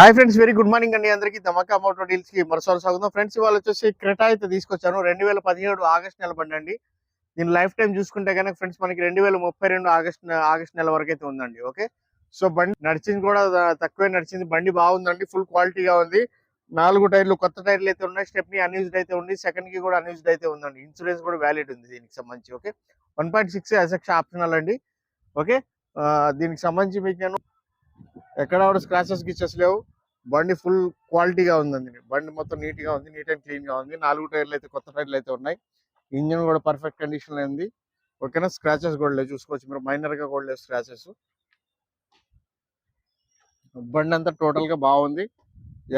Hi friends very good morning అండి అందరికీ. ధమాకా Moto డీల్స్కి మరోసారి స్వాగతం. ఫ్రెండ్స్ ఇవాళ వచ్చేసి క్రెటా అయితే తీసుకొచ్చాను. రెండు వేల పదిహేడు ఆగస్ట్ నెల బండి అండి దీని లైఫ్ టైం చూసుకుంటే కనుక ఫ్రెండ్స్ మనకి రెండు వేల ముప్పై రెండు ఆగస్ట్ ఆగస్ట్ నెల వరకు అయితే ఉందండి. ఓకే? సో బండి నడిచింది కూడా తక్కువే నడిచింది. బండి బాగుందండి. ఫుల్ క్వాలిటీగా ఉంది. నాలుగు టైర్లు కొత్త టైర్లు అయితే ఉన్నాయి. స్టెప్ని అన్యూజ్డ్ అయితే ఉంది. సెకండ్కి కూడా అన్యూజ్డ్ అయితే ఉందండి. ఇన్సూరెన్స్ కూడా వ్యాలిడ్ ఉంది దీనికి సంబంధించి. Okay? One point six optional అండి. ఓకే? దీనికి సంబంధించి మీకు నేను ఎక్కడ కూడా స్క్రాచెస్ గిచ్చెస్ లేవు. బండి ఫుల్ క్వాలిటీగా ఉందండి. బండి మొత్తం నీట్గా ఉంది నీట్ అండ్ క్లీన్గా ఉంది. నాలుగు టైర్లు అయితే కొత్త టైర్లు అయితే ఉన్నాయి. ఇంజిన్ కూడా పర్ఫెక్ట్ కండిషన్లో ఉంది. ఓకేనా? స్క్రాచెస్ కూడా లేవు. చూసుకోవచ్చు మీరు. మైనర్గా కూడా లేవు స్క్రాచెస్ బండి అంతా టోటల్గా బాగుంది.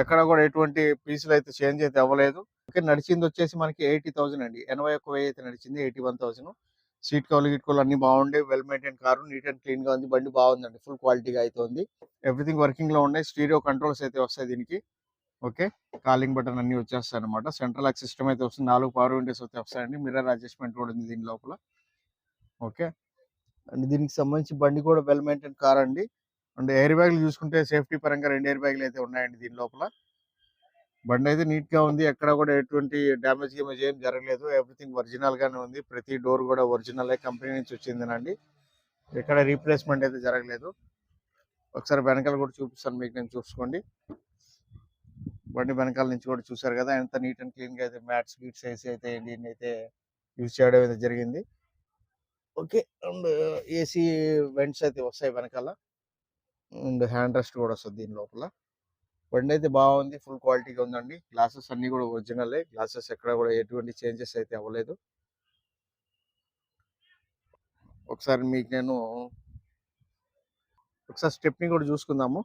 ఎక్కడ కూడా ఎటువంటి పీసులు అయితే చేంజ్ అయితే అవ్వలేదు. ఓకే నడిచింది వచ్చేసి మనకి ఎయిటీ థౌసండ్ అండి. ఎనభై ఒక్క వెయ్యి అయితే నడిచింది ఎయిటీ వన్ థౌసండ్ సీట్ కవర్లు గిట్ కవర్లు అన్ని బాగుండే well maintain car neat and క్లీన్గా ఉంది. బండి బాగుందండి. ఫుల్ క్వాలిటీగా అయితే ఉంది. ఎవ్రీథింగ్ వర్కింగ్లో ఉన్నాయి. స్టీరియో కంట్రోల్స్ అయితే వస్తాయి దీనికి. ఓకే కాలింగ్ బటన్ అన్ని వచ్చేస్తాయి అనమాట సెంట్రల్ లాక్ సిస్టమ్ అయితే వస్తుంది. నాలుగు పవర్ విండోస్ అయితే వస్తాయండి. మిర్రర్ అడ్జస్ట్మెంట్ కూడా ఉంది దీని లోపల. ఓకే అండ్ దీనికి సంబంధించి బండి కూడా వెల్ మెయింటైన్ కార్ అండి. అండ్ ఎయిర్ బ్యాగ్లు చూసుకుంటే సేఫ్టీ పరంగా రెండు ఎయిర్ బ్యాగ్లు అయితే ఉన్నాయండి దీని లోపల. బండి అయితే నీట్గా ఉంది. ఎక్కడ కూడా ఎటువంటి డ్యామేజ్ గేమేజ్ ఏం జరగలేదు. ఎవ్రీథింగ్ ఒరిజినల్ గానే ఉంది. ప్రతి డోర్ కూడా ఒరిజినల్ కంపెనీ నుంచి వచ్చిందినండి. ఎక్కడ రీప్లేస్మెంట్ అయితే జరగలేదు. ఒకసారి వెనకాల కూడా చూపిస్తాను మీకు నేను చూసుకోండి. బండి వెనకాల నుంచి కూడా చూసారు కదా ఎంత నీట్ అండ్ క్లీన్గా అయితే మ్యాట్స్ బీట్స్ వేసి అయితే దీన్ని అయితే యూజ్ చేయడం అయితే జరిగింది. ఓకే. అండ్ ఏసీ వెంట్స్ అయితే వస్తాయి వెనకాల. అండ్ హ్యాండ్ రెస్ట్ కూడా వస్తుంది దీని లోపల. బండి అయితే బాగుంది ఫుల్ క్వాలిటీగా ఉందండి. గ్లాసెస్ అన్ని కూడా ఒరిజినలే. గ్లాసెస్ ఎక్కడ కూడా ఎటువంటి చేంజెస్ అయితే అవ్వలేదు. ఒకసారి మీకు నేను ఒకసారి స్టెప్ని కూడా చూసుకుందాము.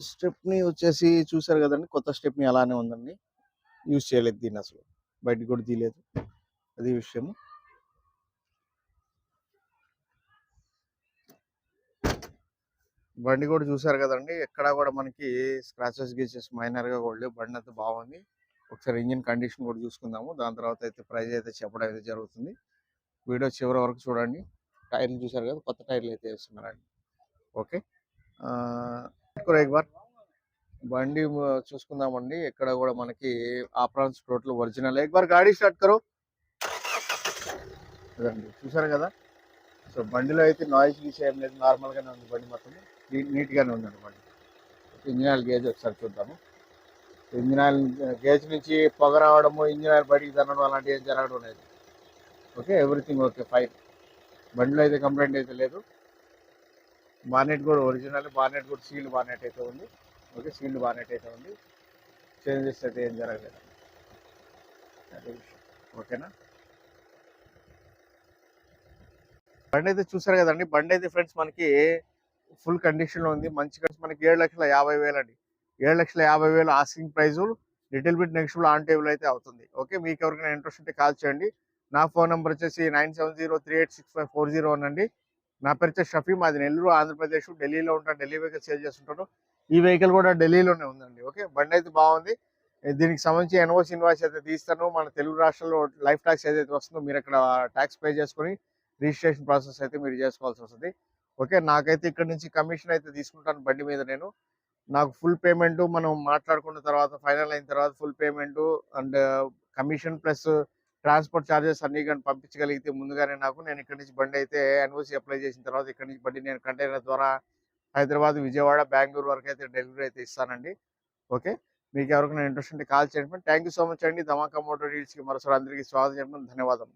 స్టెప్ని వచ్చేసి చూసారు కదండి కొత్త స్టెప్ని అలానే ఉందండి. యూజ్ చేయలేదు దీన్ని అసలు. బయటకు కూడా తీయలేదు. అది విషయము. బండి కూడా చూసారు కదండి! ఎక్కడ కూడా మనకి స్క్రాచెస్ గీచెస్ మైనర్గా కూడా లేవు. బండి అయితే బాగుంది. ఒకసారి ఇంజిన్ కండిషన్ కూడా చూసుకుందాము. దాని తర్వాత అయితే ప్రైస్ అయితే చెప్పడం అయితే జరుగుతుంది. వీడియో చివరి వరకు చూడండి. టైర్లు చూసారు కదా! కొత్త టైర్లు అయితే వేస్తున్నారండి. ఓకే. ఎక్బార్ బండి చూసుకుందామండి. ఎక్కడ కూడా మనకి ఆప్రాన్స్ టోటల్ ఒరిజినల్. ఎక్బార్ గాడి స్టార్ట్ కరు. చూసారు కదా! సో బండిలో అయితే నాయిస్ గీస్ ఏం లేదు. నార్మల్గానే ఉంది బండి మొత్తం. నీట్ ఉంది ఉందండి బండి. ఇంజిన్ ఆయిల్ గేజ్ ఒకసారి చూద్దాము. ఇంజిన్ ఆయిల్ గేజ్ నుంచి పొగ రావడము ఇంజిన్ ఆయిల్ బయటికి తినడం అలాంటివి ఏం జరగడం లేదు. ఓకే ఎవ్రీథింగ్ ఓకే ఫైన్ బండిలో అయితే కంప్లైంట్ అయితే లేదు. బానెట్ కూడా ఒరిజినల్ బానెట్ కూడా సీల్డ్ బానెట్ అయితే ఉంది. ఓకే సీల్డ్ బానెట్ అయితే ఉంది. చేంజెస్ అయితే ఏం జరగలేదు. అదే విషయం. ఓకేనా? బండి అయితే చూసారు కదండి. బండి అయితే ఫ్రెండ్స్ మనకి ఫుల్ కండిషన్లో ఉంది మంచిగా మనకి ఏడు లక్షల యాభై వేలు అండి ఏడు లక్షల యాభై వేలు asking price little bit next on table అయితే అవుతుంది. ఓకే మీకు ఎవరికైనా ఇంట్రెస్ట్ ఉంటే కాల్ చేయండి. నా ఫోన్ నెంబర్ వచ్చేసి nine seven zero three eight six five four zero అండి. నా పేరు వచ్చేసి షఫీ. మాది నెల్లూరు ఆంధ్రప్రదేశ్. ఢిల్లీలో ఉంటాను. ఢిల్లీ వెహికల్ సేల్ చేస్తుంటాను. ఈ వెహికల్ కూడా ఢిల్లీలోనే ఉందండి. ఓకే బండి అయితే బాగుంది దీనికి సంబంధించి ఎన్ఓసి ఇన్వాయిస్ అయితే తీస్తాను. మన తెలుగు రాష్ట్రాల్లో లైఫ్ ట్యాక్స్ ఏదైతే వస్తుందో మీరు అక్కడ ట్యాక్స్ పే చేసుకొని రిజిస్ట్రేషన్ ప్రాసెస్ అయితే మీరు చేసుకోవాల్సి వస్తుంది. ఓకే నాకైతే ఇక్కడ నుంచి కమిషన్ అయితే తీసుకుంటాను బండి మీద నేను. నాకు ఫుల్ పేమెంట్ మనం మాట్లాడుకున్న తర్వాత ఫైనల్ అయిన తర్వాత full payment and commission plus transport charges అన్ని కానీ పంపించగలిగితే ముందుగానే నాకు నేను ఇక్కడ నుంచి బండి అయితే ఎన్ఓసి అప్లై చేసిన తర్వాత ఇక్కడ నుంచి బండి నేను కంటైనర్ ద్వారా హైదరాబాద్ విజయవాడ బెంగళూరు వరకు అయితే డెలివరీ అయితే ఇస్తానండి. ఓకే మీకు ఎవరికైనా ఇంట్రెస్ట్ ఉంటే కాల్ చేయండి. థ్యాంక్ యూ సో మచ్ అండి. ధమాకా మోటార్ డీల్స్కి మరోసారి అందరికీ స్వాగతం. చెప్పడం ధన్యవాదం